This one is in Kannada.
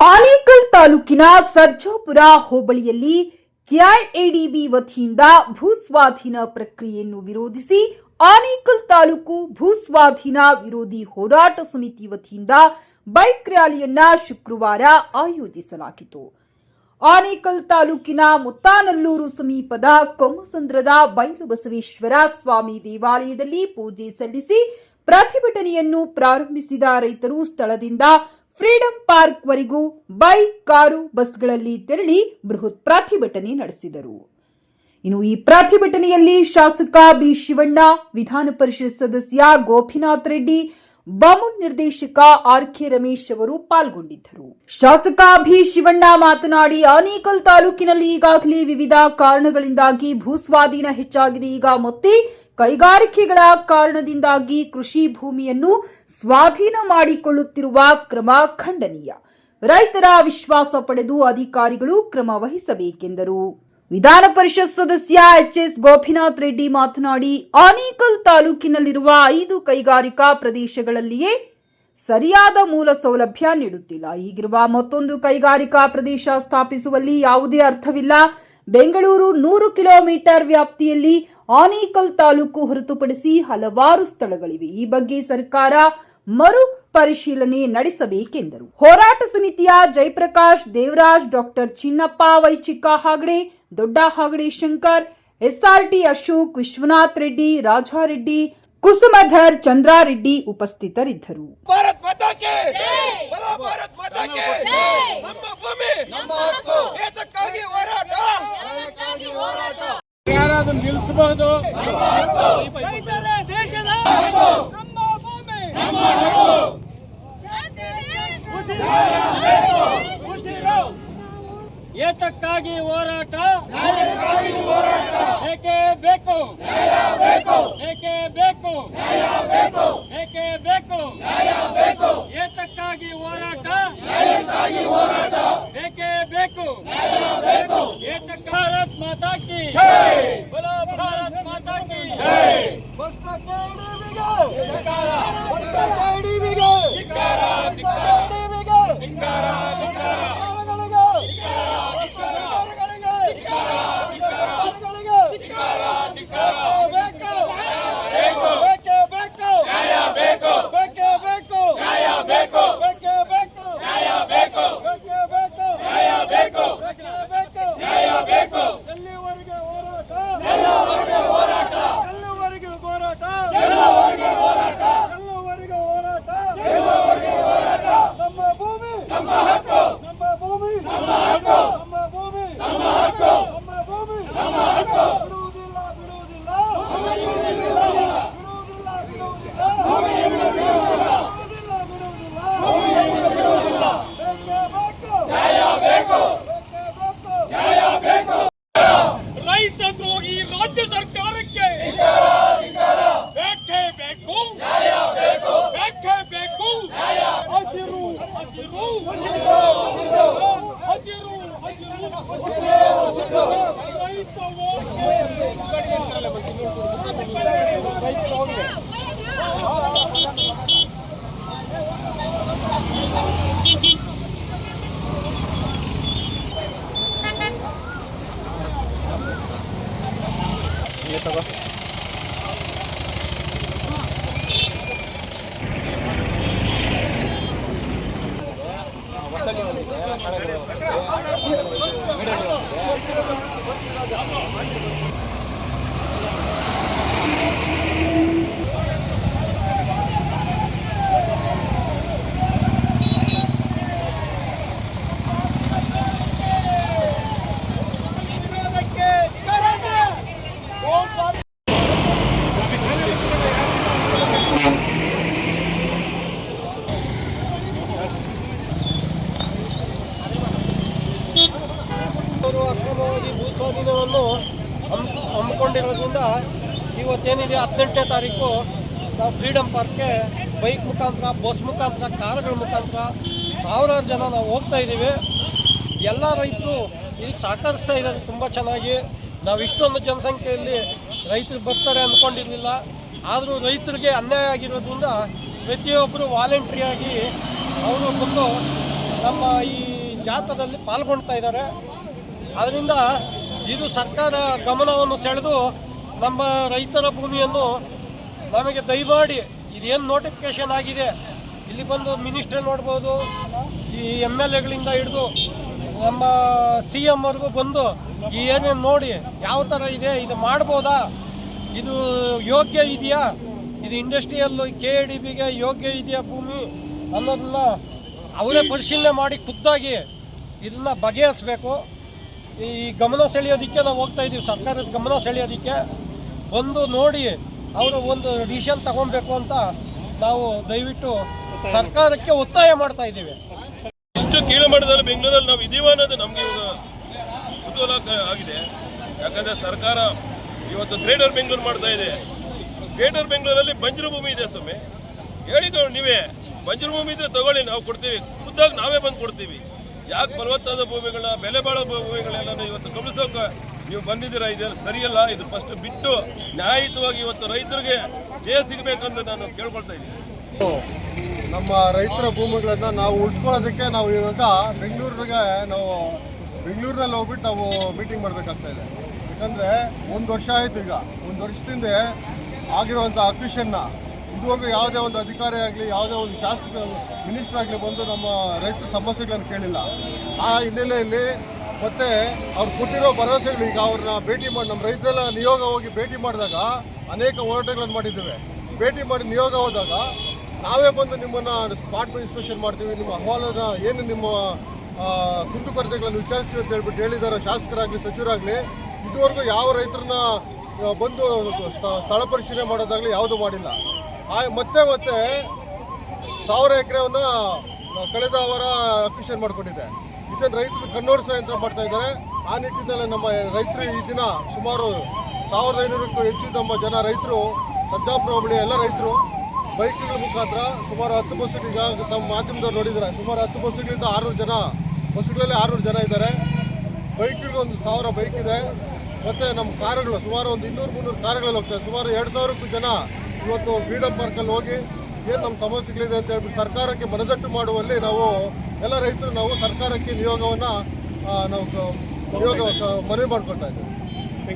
ಆನೇಕಲ್ ತಾಲೂಕಿನ ಸರ್ಜಾಪುರ ಹೋಬಳಿಯಲ್ಲಿ ಕೆಐಎಡಿಬಿ ವತಿಯಿಂದ ಭೂಸ್ವಾಧೀನ ಪ್ರಕ್ರಿಯೆಯನ್ನು ವಿರೋಧಿಸಿ ಆನೇಕಲ್ ತಾಲೂಕು ಭೂಸ್ವಾಧೀನ ವಿರೋಧಿ ಹೋರಾಟ ಸಮಿತಿ ವತಿಯಿಂದ ಬೈಕ್ ರ್ಯಾಲಿಯನ್ನ ಶುಕ್ರವಾರ ಆಯೋಜಿಸಲಾಗಿತ್ತು. ಆನೇಕಲ್ ತಾಲೂಕಿನ ಮುತ್ತಾನಲ್ಲೂರು ಸಮೀಪದ ಕೊಮ್ಮಸಂದ್ರದ ಬೈಲು ಬಸವೇಶ್ವರ ಸ್ವಾಮಿ ದೇವಾಲಯದಲ್ಲಿ ಪೂಜೆ ಸಲ್ಲಿಸಿ ಪ್ರತಿಭಟನೆಯನ್ನು ಪ್ರಾರಂಭಿಸಿದ ರೈತರು ಸ್ಥಳದಿಂದ ಫ್ರೀಡಂ ಪಾರ್ಕ್ ವರೆಗೂ ಬೈಕ್, ಕಾರು, ಬಸ್ಗಳಲ್ಲಿ ತೆರಳಿ ಬೃಹತ್ ಪ್ರತಿಭಟನೆ ನಡೆಸಿದರು. ಇನ್ನು ಈ ಪ್ರತಿಭಟನೆಯಲ್ಲಿ ಶಾಸಕ ಬಿ. ಶಿವಣ್ಣ, ವಿಧಾನ ಪರಿಷತ್ ಸದಸ್ಯ ಗೋಪಿನಾಥ್ ರೆಡ್ಡಿ, ಬಾಮುನ್ ನಿರ್ದೇಶಕ ಆರ್ ಕೆ ರಮೇಶ್ ಅವರು ಪಾಲ್ಗೊಂಡಿದ್ದರು. ಶಾಸಕ ಬಿ. ಶಿವಣ್ಣ ಮಾತನಾಡಿ, ಆನೇಕಲ್ ತಾಲೂಕಿನಲ್ಲಿ ಈಗಾಗಲೇ ವಿವಿಧ ಕಾರಣಗಳಿಂದಾಗಿ ಭೂಸ್ವಾಧೀನ ಹೆಚ್ಚಾಗಿದೆ. ಈಗ ಮತ್ತೆ ಕೈಗಾರಿಕೆಗಳ ಕಾರಣದಿಂದಾಗಿ ಕೃಷಿ ಭೂಮಿಯನ್ನು ಸ್ವಾಧೀನ ಮಾಡಿಕೊಳ್ಳುತ್ತಿರುವ ಕ್ರಮ ಖಂಡನೀಯ. ರೈತರ ವಿಶ್ವಾಸ ಪಡೆದು ಅಧಿಕಾರಿಗಳು ಕ್ರಮ ವಹಿಸಬೇಕೆಂದರು. ವಿಧಾನ ಪರಿಷತ್ ಸದಸ್ಯ ಎಚ್ ಎಸ್ ಗೋಪಿನಾಥ್ ರೆಡ್ಡಿ ಮಾತನಾಡಿ, ಆನೇಕಲ್ ತಾಲೂಕಿನಲ್ಲಿರುವ ಐದು ಕೈಗಾರಿಕಾ ಪ್ರದೇಶಗಳಲ್ಲಿಯೇ ಸರಿಯಾದ ಮೂಲ ಸೌಲಭ್ಯ ನೀಡುತ್ತಿಲ್ಲ. ಈಗಿರುವ ಮತ್ತೊಂದು ಕೈಗಾರಿಕಾ ಪ್ರದೇಶ ಸ್ಥಾಪಿಸುವಲ್ಲಿ ಯಾವುದೇ ಅರ್ಥವಿಲ್ಲ. ಬೆಂಗಳೂರು ನೂರು ಕಿಲೋಮೀಟರ್ ವ್ಯಾಪ್ತಿಯಲ್ಲಿ ಆನೇಕಲ್ ತಾಲೂಕು ಹೊರತುಪಡಿಸಿ ಹಲವಾರು ಸ್ಥಳಗಳಿವೆ. ಈ ಬಗ್ಗೆ ಸರ್ಕಾರ ಮರು ಪರಿಶೀಲನೆ ನಡೆಸಬೇಕೆಂದರು. ಹೋರಾಟ ಸಮಿತಿಯ ಜಯಪ್ರಕಾಶ್ ದೇವರಾಜ್ ಡಾಕ್ಟರ್ ಚಿನ್ನಪ್ಪ ವೈಚಿಕ್ಕ ಹಾಗಡೆ ದೊಡ್ಡ ಹಾಗಡೆ ಶಂಕರ್ ಎಸ್ಆರ್ಟಿ ಅಶೋಕ್ ವಿಶ್ವನಾಥ್ ರೆಡ್ಡಿ ರಾಜಾರೆಡ್ಡಿ ಕುಸುಮಧರ್ ಚಂದ್ರಾರೆಡ್ಡಿ ಉಪಸ್ಥಿತರಿದ್ದರು. ಭಾರತ್ ಮಾತಾ ಕಿ ಬಲ ಭಾರತ್ ಮಾತಾ ಕಿ ನಮ್ಮ ಭೂಮಿ. ನಮ್ಮ ಹಕ್ಕು. ಏತಕ್ಕಾಗಿ ಹೋರಾಟ. ಯಾರಾದ್ರೂ ನಿಲ್ಲಿಸಬಹುದು. ನಮ್ಮ ಭೂಮಿ. ಏತಕ್ಕಾಗಿ ಹೋರಾಟ? ಏಕೆ ಬೇಕು? ಏಕೆ ಬೇಕು? ಏಕೆ ಬೇಕು? ಏತಕ್ಕಾಗಿ ಹೋರಾಟ? ಏಕೆ ಬೇಕು? ಏತಕ್ಕ ಭಾರತ್ ಮಾತಾ ಕಿ Thank you. రాజ్య Ulit ako. ಅವರು ಅಕ್ರಮವಾಗಿ ಭೂಸ್ವಾಧೀನವನ್ನು ಹಮ್- ಹಮ್ಮಿಕೊಂಡಿರೋದ್ರಿಂದ ಇವತ್ತೇನಿದೆ ಹದಿನೆಂಟನೇ ತಾರೀಕು, ನಾವು ಫ್ರೀಡಮ್ ಪಾರ್ಕ್ಗೆ ಬೈಕ್ ಮುಖಾಂತರ, ಬಸ್ ಮುಖಾಂತರ, ಕಾರುಗಳ ಮುಖಾಂತರ ಸಾವಿರಾರು ಜನ ನಾವು ಹೋಗ್ತಾ ಇದ್ದೀವಿ. ಎಲ್ಲ ರೈತರು ಇಲ್ಲಿ ಸಹಕರಿಸ್ತಾ ಇದ್ದಾರೆ ತುಂಬ ಚೆನ್ನಾಗಿ. ನಾವು ಇಷ್ಟೊಂದು ಜನಸಂಖ್ಯೆಯಲ್ಲಿ ರೈತರು ಬರ್ತಾರೆ ಅಂದ್ಕೊಂಡಿರಲಿಲ್ಲ. ಆದರೂ ರೈತರಿಗೆ ಅನ್ಯಾಯ ಆಗಿರೋದ್ರಿಂದ ಪ್ರತಿಯೊಬ್ಬರು ವಾಲಂಟ್ರಿಯಾಗಿ ಅವರು ಬಂದು ನಮ್ಮ ಈ ಜಾಥಾದಲ್ಲಿ ಪಾಲ್ಗೊಳ್ತಾ ಇದ್ದಾರೆ. ಅದರಿಂದ ಇದು ಸರ್ಕಾರ ಗಮನವನ್ನು ಸೆಳೆದು ನಮ್ಮ ರೈತರ ಭೂಮಿಯನ್ನು ನಮಗೆ ದಯಮಾಡಿ ಇದೇನು ನೋಟಿಫಿಕೇಶನ್ ಆಗಿದೆ, ಇಲ್ಲಿ ಬಂದು ಮಿನಿಸ್ಟರ್ ನೋಡ್ಬೋದು, ಈ ಎಂ ಎಲ್ ಎಗಳಿಂದ ಹಿಡಿದು ನಮ್ಮ ಸಿ ಎಮ್ವರೆಗೂ ಬಂದು ಈ ಏನೇನು ನೋಡಿ ಯಾವ ಥರ ಇದೆ, ಇದು ಮಾಡ್ಬೋದಾ, ಇದು ಯೋಗ್ಯ ಇದೆಯಾ, ಇದು ಇಂಡಸ್ಟ್ರಿಯಲ್ಲು ಕೆ ಡಿ ಬಿಗೆ ಯೋಗ್ಯ ಇದೆಯಾ ಭೂಮಿ ಅನ್ನೋದನ್ನ ಅವರೇ ಪರಿಶೀಲನೆ ಮಾಡಿ ಖುದ್ದಾಗಿ ಇದನ್ನ ಬಗೆಹರಿಸ್ಬೇಕು. ಈ ಗಮನ ಸೆಳೆಯೋದಕ್ಕೆ ನಾವು ಹೋಗ್ತಾ ಇದ್ದೀವಿ ಸರ್ಕಾರದ ಗಮನ ಸೆಳೆಯೋದಕ್ಕೆ. ಬಂದು ನೋಡಿ ಅವರು ಒಂದು ಡಿಸಿಷನ್ ತಗೊಬೇಕು ಅಂತ ನಾವು ದಯವಿಟ್ಟು ಸರ್ಕಾರಕ್ಕೆ ಒತ್ತಾಯ ಮಾಡ್ತಾ ಇದ್ದೀವಿ. ಇಷ್ಟು ಕೀಳುಮಟ್ಟದಲ್ಲಿ ಬೆಂಗಳೂರಲ್ಲಿ ನಾವು ಇದೀವ ಅನ್ನೋದು ನಮಗೆ ಒಂದು ಕುತೂಹಲ ಆಗಿದೆ. ಯಾಕಂದ್ರೆ ಸರ್ಕಾರ ಇವತ್ತು ಗ್ರೇಟರ್ ಬೆಂಗಳೂರು ಮಾಡ್ತಾ ಇದೆ. ಗ್ರೇಟರ್ ಬೆಂಗಳೂರಲ್ಲಿ ಬಂಜರು ಭೂಮಿ ಇದೆ ಸ್ವಾಮಿ. ಹೇಳಿದ್ರು ನೀವೇ. ಬಂಜರು ಭೂಮಿ ಇದ್ರೆ ತಗೊಳ್ಳಿ, ನಾವು ಕೊಡ್ತೀವಿ. ಖುದ್ದಾಗಿ ನಾವೇ ಬಂದು ಕೊಡ್ತೀವಿ. ಯಾಕೆ ಫಲವತ್ತಾದ ಭೂಮಿಗಳ, ಬೆಲೆ ಬಾಳೋ ಭೂಮಿಗಳೆಲ್ಲ ಇವತ್ತು ಗಮನಿಸೋಕೆ ನೀವು ಬಂದಿದ್ದೀರಾ? ಇದೆಲ್ಲ ಸರಿಯಲ್ಲ. ಇದು ಫಸ್ಟ್ ಬಿಟ್ಟು ನ್ಯಾಯಯುತವಾಗಿ ಇವತ್ತು ರೈತರಿಗೆ ಜಯ ಸಿಗಬೇಕಂತ ನಾನು ಕೇಳ್ಕೊಳ್ತಾ ಇದ್ದೀನಿ. ನಮ್ಮ ರೈತರ ಭೂಮಿಗಳನ್ನ ನಾವು ಉಳ್ಸ್ಕೊಳ್ಳೋದಕ್ಕೆ ನಾವು ಇವಾಗ ಬೆಂಗಳೂರಿಗೆ ನಾವು ಬೆಂಗಳೂರಿನಲ್ಲಿ ಹೋಗ್ಬಿಟ್ಟು ನಾವು ಮೀಟಿಂಗ್ ಮಾಡಬೇಕಾಗ್ತಾ ಇದೆ. ಯಾಕಂದರೆ ಒಂದು ವರ್ಷ ಆಯಿತು ಈಗ. ಒಂದು ವರ್ಷದಿಂದ ಆಗಿರುವಂಥ ಅಕ್ವಿಷನ್ನ ಇದುವರೆಗೂ ಯಾವುದೇ ಒಂದು ಅಧಿಕಾರಿ ಆಗಲಿ, ಯಾವುದೇ ಒಂದು ಶಾಸಕ, ಮಿನಿಸ್ಟರ್ ಆಗಲಿ ಬಂದು ನಮ್ಮ ರೈತರ ಸಮಸ್ಯೆಗಳನ್ನು ಕೇಳಿಲ್ಲ. ಆ ಹಿನ್ನೆಲೆಯಲ್ಲಿ ಮತ್ತೆ ಅವ್ರು ಕೊಟ್ಟಿರೋ ಭರವಸೆಗಳು ಈಗ ಅವ್ರನ್ನ ಭೇಟಿ ಮಾಡಿ ನಮ್ಮ ರೈತರೆಲ್ಲ ನಿಯೋಗ ಹೋಗಿ ಭೇಟಿ ಮಾಡಿದಾಗ ಅನೇಕ ಹೋರಾಟಗಳನ್ನು ಮಾಡಿದ್ದೇವೆ. ಭೇಟಿ ಮಾಡಿ ನಿಯೋಗ ಹೋದಾಗ ನಾವೇ ಬಂದು ನಿಮ್ಮನ್ನು ಸ್ಪಾಟ್ ಇನ್ಸ್ಪೆಕ್ಷನ್ ಮಾಡ್ತೀವಿ, ನಿಮ್ಮ ಅಹವಾಲನ್ನು ಏನು ನಿಮ್ಮ ಕುಂದುಕೊರತೆಗಳನ್ನು ವಿಚಾರಿಸ್ತೀವಿ ಅಂತ ಹೇಳ್ಬಿಟ್ಟು ಹೇಳಿದ್ದಾರೆ ಶಾಸಕರಾಗಲಿ, ಸಚಿವರಾಗಲಿ. ಇದುವರೆಗೂ ಯಾವ ರೈತರನ್ನ ಬಂದು ಸ್ಥ- ಸ್ಥಳ ಪರಿಶೀಲನೆ ಮಾಡೋದಾಗಲಿ ಯಾವುದೂ ಮಾಡಿಲ್ಲ. ಮತ್ತೆ ಮತ್ತೆ ಸಾವಿರ ಎಕರೆವನ್ನು ಕಳೆದ ವಾರ ಅಕ್ವಿಷನ್ ಮಾಡಿಕೊಂಡಿದೆ. ಇದನ್ನು ರೈತರು ಕಣ್ಣೋಡಿಸುವ ಯಂತ್ರ ಮಾಡ್ತಾ ಇದ್ದಾರೆ. ಆ ನಿಟ್ಟಿನಲ್ಲಿ ನಮ್ಮ ರೈತರು ಈ ದಿನ ಸುಮಾರು ಸಾವಿರದ ಐನೂರಕ್ಕೂ ಹೆಚ್ಚು ನಮ್ಮ ಜನ ರೈತರು ಸರ್ಜಾಪುರ ಹೋಬಳಿ ಎಲ್ಲ ರೈತರು, ಬೈಕ್ಗಳ ಮುಖಾಂತರ ಸುಮಾರು ಹತ್ತು ಬಸ್ಸುಗಳು ನಮ್ಮ ತಮ್ಮ ಮಾಧ್ಯಮದವ್ರು ನೋಡಿದ್ದಾರೆ. ಸುಮಾರು ಹತ್ತು ಬಸ್ಸುಗಳಿಂದ ಆರುನೂರು ಜನ, ಬಸ್ಸುಗಳಲ್ಲಿ ಆರುನೂರು ಜನ ಇದ್ದಾರೆ. ಒಂದು ಸಾವಿರ ಬೈಕ್ ಇದೆ. ಮತ್ತು ನಮ್ಮ ಕಾರುಗಳು ಸುಮಾರು ಒಂದು ಇನ್ನೂರು ಮುನ್ನೂರು ಕಾರುಗಳಲ್ಲಿ ಹೋಗ್ತಾರೆ ಸುಮಾರು ಎರಡು ಸಾವಿರಕ್ಕೂ ಜನ ಇವತ್ತು ಫ್ರೀಡಮ್ ಪಾರ್ಕಲ್ಲಿ ಹೋಗಿ ಏನು ನಮ್ಮ ಸಮಸ್ಯೆಗಳಿದೆ ಅಂತ ಹೇಳ್ಬಿಟ್ಟು ಸರ್ಕಾರಕ್ಕೆ ಮನದಟ್ಟು ಮಾಡುವಲ್ಲಿ ನಾವು ಎಲ್ಲ ರೈತರು ನಾವು ಸರ್ಕಾರಕ್ಕೆ ನಿಯೋಗವನ್ನು ನಾವು ನಿಯೋಗ ಮನವಿ ಮಾಡ್ಕೊಳ್ತಾ ಇದ್ದೀವಿ.